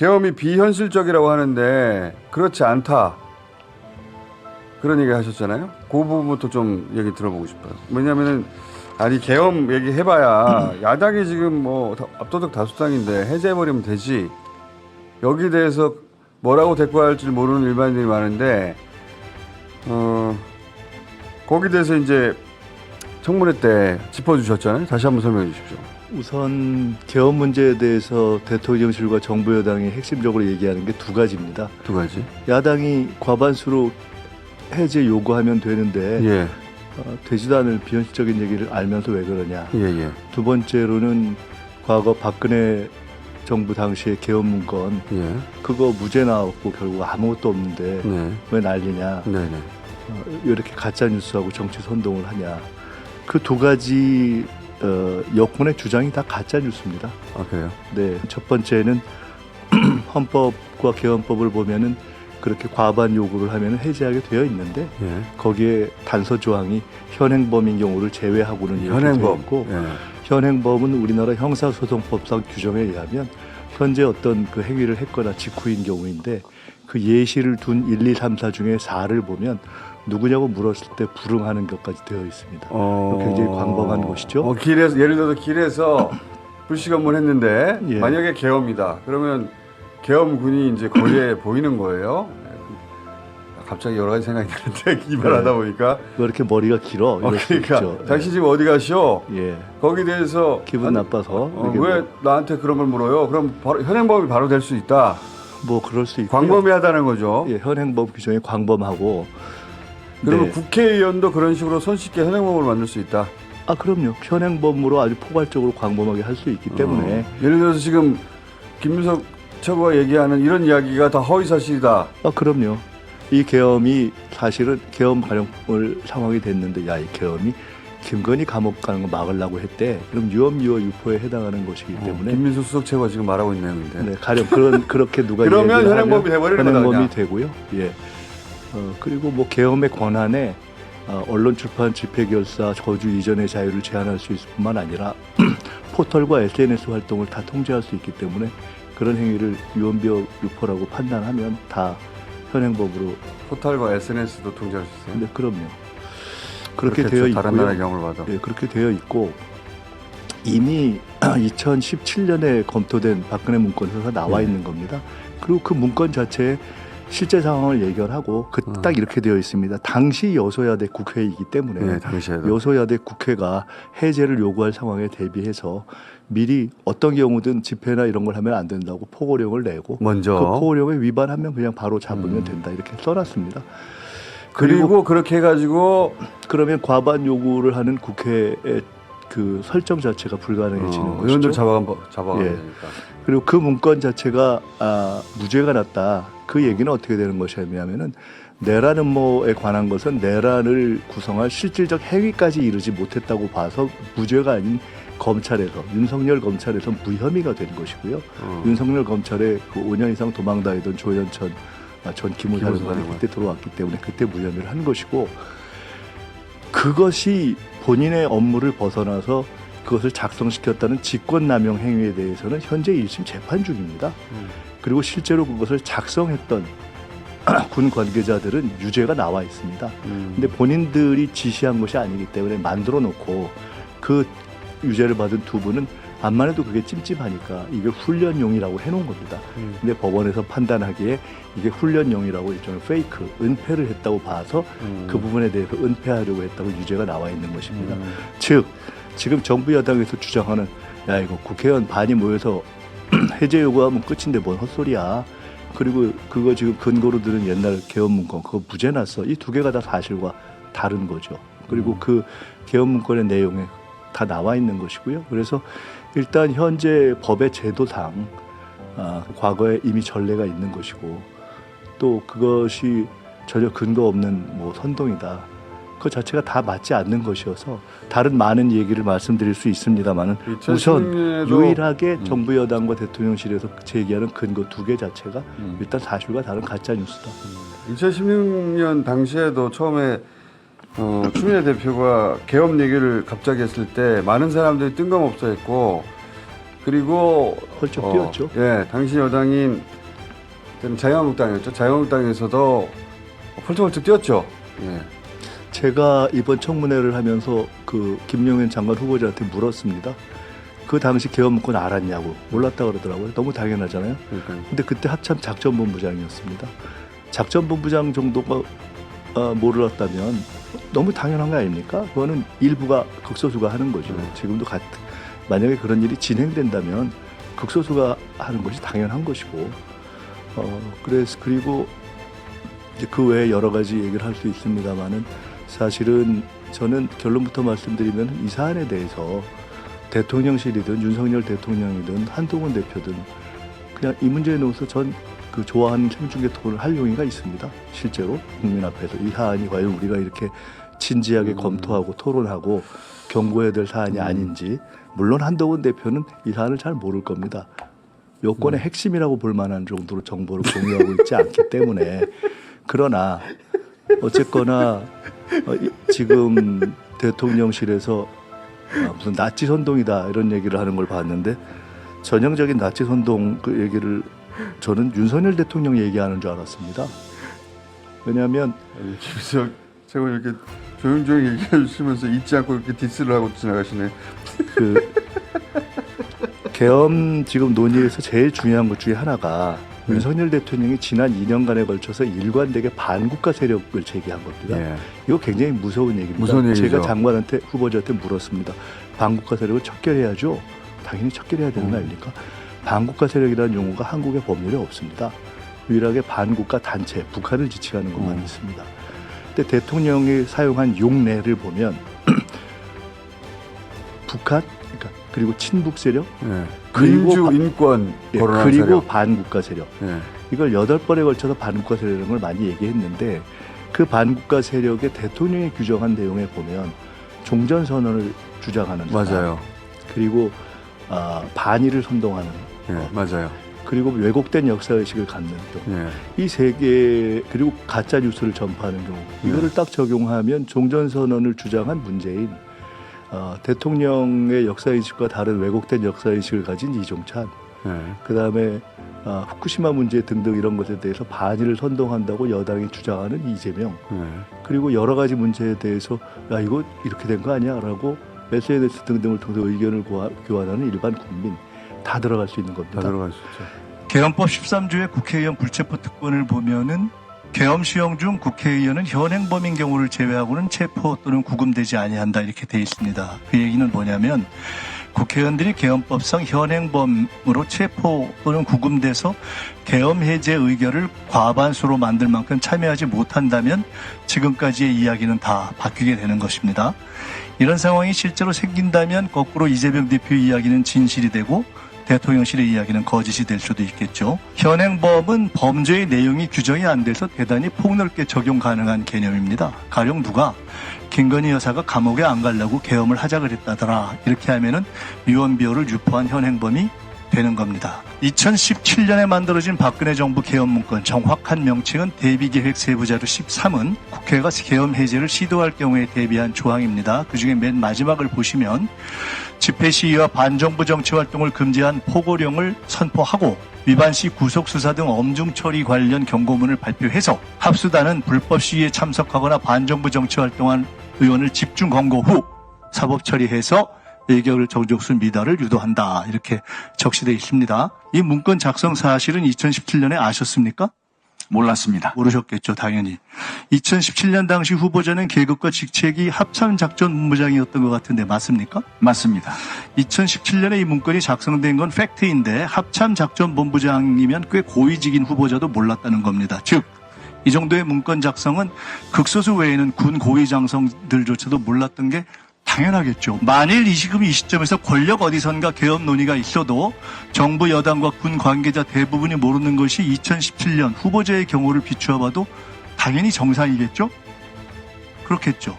계엄이 비현실적이라고 하는데 그렇지 않다. 그런 얘기 하셨잖아요. 그 부분부터 좀 얘기 들어보고 싶어요. 왜냐면은 아니 계엄 얘기 해봐야 야당이 지금 뭐 다- 압도적 다수당인데 해제해버리면 되지. 여기 대해서 뭐라고 대꾸할지 모르는 일반인들이 많은데 어 거기 대해서 이제 청문회 때 짚어주셨잖아요. 다시 한번 설명해 주십시오. 우선 개헌 문제에 대해서 대통령실과 정부 여당이 핵심적으로 얘기하는 게 두 가지입니다. 두 가지. 야당이 과반수로 해제 요구하면 되는데 예, 어, 되지도 않을 비현실적인 얘기를 알면서 왜 그러냐. 예, 예, 두 번째로는 과거 박근혜 정부 당시의 개헌 문건 예. 그거 무죄 나왔고 결국 아무것도 없는데 네, 왜 난리냐. 네, 네. 어, 이렇게 가짜 뉴스하고 정치 선동을 하냐. 그 두 가지 어, 여권의 주장이 다 가짜 뉴스입니다. 아 그래요? 네, 첫 번째는 헌법과 개헌법을 보면은 그렇게 과반 요구를 하면 해제하게 되어 있는데 예. 거기에 단서 조항이 현행범인 경우를 제외하고는 현행법. 있고 예. 현행범은 우리나라 형사소송법상 규정에 의하면 현재 어떤 그 행위를 했거나 직후인 경우인데 그 예시를 둔 1, 2, 3, 4 중에 4를 보면 누구냐고 물었을 때 불응하는 것까지 되어 있습니다. 어... 굉장히 광범한 것이죠. 어, 길에서 예를 들어서 길에서 불시검문 했는데 예. 만약에 계엄이다. 그러면 계엄군이 이제 거리에 보이는 거예요. 갑자기 여러 가지 생각이 드는데 이 말하다 보니까 왜 이렇게 머리가 길어? 어, 그러니까. 당신 지금 어디 가시오? 예. 거기에 대해서 기분 한- 나빠서 어, 왜 나한테 그런 걸 물어요? 그럼 바로 현행범이 바로 될 수 있다. 뭐, 뭐 그럴 수 있고 광범위하다는 거죠. 예, 현행범 규정이 광범하고 그리고 네. 국회의원도 그런 식으로 손쉽게 현행범을 만들 수 있다. 아 그럼요 현행범으로 아주 포괄적으로 광범하게 할 수 있기 때문에 어, 예를 들어서 지금 김민석 최고가 얘기하는 이런 이야기가 다 허위 사실이다. 아 그럼요 이 계엄이 사실은 계엄 발령을 상황이 됐는데 야 이 계엄이 김건희 감옥 가는 거 막으려고 했대 그럼 유언유어 유포에 해당하는 것이기 때문에 김민석 수석 최고가 지금 말하고 있네요, 근데. 네, 가령 그런 그렇게 누가 그러면 현행범이 돼버리는 현행범이. 되고요 예 어, 그리고 뭐 계엄의 권한에 어, 언론 출판 집회 결사 거주 이전의 자유를 제한할 수 있을 뿐만 아니라 포털과 SNS 활동을 다 통제할 수 있기 때문에 그런 행위를 유언비어 유포라고 판단하면 다 현행법으로 포털과 SNS도 통제할 수 있어요. 근데 그럼요 그렇게 되어 있고요 다른 나라의 경험을 봐도. 예, 그렇게 되어 있고 이미 2017년에 검토된 박근혜 문건에서 나와 네. 있는 겁니다. 그리고 그 문건 자체에 실제 상황을 예견하고 그 어. 딱 이렇게 되어 있습니다. 당시 여소야대 국회이기 때문에 네, 당시에도. 여소야대 국회가 해제를 요구할 상황에 대비해서 미리 어떤 경우든 집회나 이런 걸 하면 안 된다고 포고령을 내고 먼저. 그 포고령에 위반하면 그냥 바로 잡으면 음. 된다 이렇게 써놨습니다. 그리고 그렇게 해가지고 그러면 과반 요구를 하는 국회의 그 설정 자체가 불가능해지는 어, 것이죠. 의원들 잡아가 잡아가야 예. 되니까. 그리고 그 문건 자체가 아, 무죄가 났다. 그 얘기는 어떻게 되는 것이냐면은 내란 음모에 관한 것은 내란을 구성할 실질적 행위까지 이르지 못했다고 봐서 무죄가 아닌 검찰에서 윤석열 검찰에서 무혐의가 된 것이고요. 어. 윤석열 검찰에 그 5년 이상 도망다니던 조현천 아, 전 기무사령관이 기무사령관. 그때 들어왔기 때문에 그때 무혐의를 한 것이고 그것이 본인의 업무를 벗어나서 그것을 작성시켰다는 직권남용 행위에 대해서는 현재 1심 재판 중입니다. 음. 그리고 실제로 그것을 작성했던 군 관계자들은 유죄가 나와 있습니다. 음. 근데 본인들이 지시한 것이 아니기 때문에 만들어 놓고 그 유죄를 받은 두 분은 암만 해도 그게 찜찜하니까 이게 훈련용이라고 해놓은 겁니다. 음. 근데 법원에서 판단하기에 이게 훈련용이라고 일종의 페이크, 은폐를 했다고 봐서 음. 그 부분에 대해서 은폐하려고 했다고 유죄가 나와 있는 것입니다. 음. 즉 지금 정부 여당에서 주장하는 야 이거 국회의원 반이 모여서 해제 요구하면 끝인데 뭔 헛소리야. 그리고 그거 지금 근거로 들은 옛날 개헌 문건 그거 무죄 났어. 이 두 개가 다 사실과 다른 거죠. 그리고 음. 그 개헌 문건의 내용에 다 나와 있는 것이고요. 그래서 일단 현재 법의 제도상 아, 과거에 이미 전례가 있는 것이고 또 그것이 전혀 근거 없는 뭐 선동이다. 그 자체가 다 맞지 않는 것이어서 다른 많은 얘기를 말씀드릴 수 있습니다만은 우선 2016년에도 유일하게 음. 정부 여당과 대통령실에서 제기하는 근거 두 개 자체가 음. 일단 사실과 다른 가짜 뉴스다. 2016년 당시에도 처음에 어, 추미애 대표가 개업 얘기를 갑자기 했을 때 많은 사람들이 뜬금없어 했고 그리고 헐쩍 어, 뛰었죠. 예, 당시 여당인 자유한국당이었죠. 자유한국당에서도 펄쩍펄쩍 뛰었죠. 예. 제가 이번 청문회를 하면서 그 김용현 장관 후보자한테 물었습니다. 그 당시 개헌문건 알았냐고 몰랐다 그러더라고요. 너무 당연하잖아요. 그러니까 근데 그때 합참 작전본부장이었습니다. 작전본부장 정도가 어, 몰랐다면 너무 당연한 거 아닙니까? 그거는 일부가 극소수가 하는 거죠. 네. 지금도 같 만약에 그런 일이 진행된다면 극소수가 하는 것이 당연한 것이고 어 그래서 그리고 이제 그 외에 여러 가지 얘기를 할 수 있습니다만은 사실은 저는 결론부터 말씀드리면 이 사안에 대해서 대통령실이든 윤석열 대통령이든 한동훈 대표든 그냥 이 문제에 놓아서 전 그 좋아하는 생중계 토론을 할 용의가 있습니다. 실제로 국민 앞에서 이 사안이 과연 우리가 이렇게 진지하게 음. 검토하고 토론하고 경고해야 될 사안이 음. 아닌지 물론 한동훈 대표는 이 사안을 잘 모를 겁니다. 요건의 음. 핵심이라고 볼 만한 정도로 정보를 공유하고 있지 않기 때문에 그러나 어쨌거나 어, 이- 지금 대통령실에서 아, 무슨 나치 선동이다 이런 얘기를 하는 걸 봤는데 전형적인 나치 선동 그 얘기를 저는 윤석열 대통령 얘기하는 줄 알았습니다. 왜냐하면 김수혁 최고 이렇게 조용조용 얘기해 주시면서 잊지 않고 이렇게 디스를 하고 지나가시네. 그 계엄 지금 논의에서 제일 중요한 것 중에 하나가 네. 윤석열 대통령이 지난 2년간에 걸쳐서 일관되게 반국가 세력을 제기한 겁니다. 예. 이거 굉장히 무서운 얘기입니다. 무서운 얘기죠. 제가 장관한테 후보자한테 물었습니다. 반국가 세력을 척결해야죠. 당연히 척결해야 되는 거 음. 아닙니까? 반국가 세력이라는 용어가 한국의 법률에 없습니다. 유일하게 반국가 단체, 북한을 지칭하는 것만 음. 있습니다. 근데 대통령이 사용한 용례를 보면 북한, 그리고 친북 세력, 예. 그리고 민주 바- 인권 예, 그리고 세력. 반국가 세력. 예. 이걸 여덟 번에 걸쳐서 반국가 세력을 많이 얘기했는데 그 반국가 세력의 대통령이 규정한 내용에 보면 종전 선언을 주장하는 사람, 맞아요. 그리고 아, 반일을 선동하는 예, 어, 맞아요. 그리고 왜곡된 역사 의식을 갖는 경우 예. 이세개 그리고 가짜 뉴스를 전파하는 경우 네. 이거를 딱 적용하면 종전 선언을 주장한 문재인 어, 대통령의 역사 의식과 다른 왜곡된 역사 의식을 가진 이종찬 예. 그 다음에 아, 후쿠시마 문제 등등 이런 것에 대해서 반일을 선동한다고 여당이 주장하는 이재명 예. 그리고 여러 가지 문제에 대해서 야 이거 이렇게 된 거 아니야라고 SNS 등등을 통해서 의견을 고하- 교환하는 일반 국민 다 들어갈 수 있는 겁니다. 다 들어갈 수 있죠. 계엄법 13조의 국회의원 불체포 특권을 보면은 계엄 시행 중 국회의원은 현행 범인 경우를 제외하고는 체포 또는 구금되지 아니한다 이렇게 돼 있습니다. 그 얘기는 뭐냐면 국회의원들이 계엄법상 현행범으로 체포 또는 구금돼서 계엄 해제 의결을 과반수로 만들 만큼 참여하지 못한다면 지금까지의 이야기는 다 바뀌게 되는 것입니다. 이런 상황이 실제로 생긴다면 거꾸로 이재명 대표 이야기는 진실이 되고 대통령실의 이야기는 거짓이 될 수도 있겠죠. 현행법은 범죄의 내용이 규정이 안 돼서 대단히 폭넓게 적용 가능한 개념입니다. 가령 누가 김건희 여사가 감옥에 안 가려고 계엄을 하자 그랬다더라. 이렇게 하면은 유언비어를 유포한 현행범이 되는 겁니다. 2017년에 만들어진 박근혜 정부 계엄 문건 정확한 명칭은 대비계획 세부자료 13은 국회가 계엄 해제를 시도할 경우에 대비한 조항입니다. 그중에 맨 마지막을 보시면 집회 시위와 반정부 정치 활동을 금지한 포고령을 선포하고 위반 시 구속 수사 등 엄중 처리 관련 경고문을 발표해서 합수단은 불법 시위에 참석하거나 반정부 정치 활동한 의원을 집중 검거 후 사법 처리해서 의결을 정족수 미달을 유도한다 이렇게 적시되어 있습니다. 이 문건 작성 사실은 2017년에 아셨습니까? 몰랐습니다. 모르셨겠죠, 당연히. 2017년 당시 후보자는 계급과 직책이 합참작전 본부장이었던 것 같은데 맞습니까? 맞습니다. 2017년에 이 문건이 작성된 건 팩트인데 합참작전 본부장이면 꽤 고위직인 후보자도 몰랐다는 겁니다. 즉, 이 정도의 문건 작성은 극소수 외에는 군 고위 장성들조차도 몰랐던 게 당연하겠죠. 만일 이 지금 이 시점에서 권력 어디선가 개업 논의가 있어도 정부 여당과 군 관계자 대부분이 모르는 것이 2017년 후보자의 경우를 비추어 봐도 당연히 정상이겠죠? 그렇겠죠.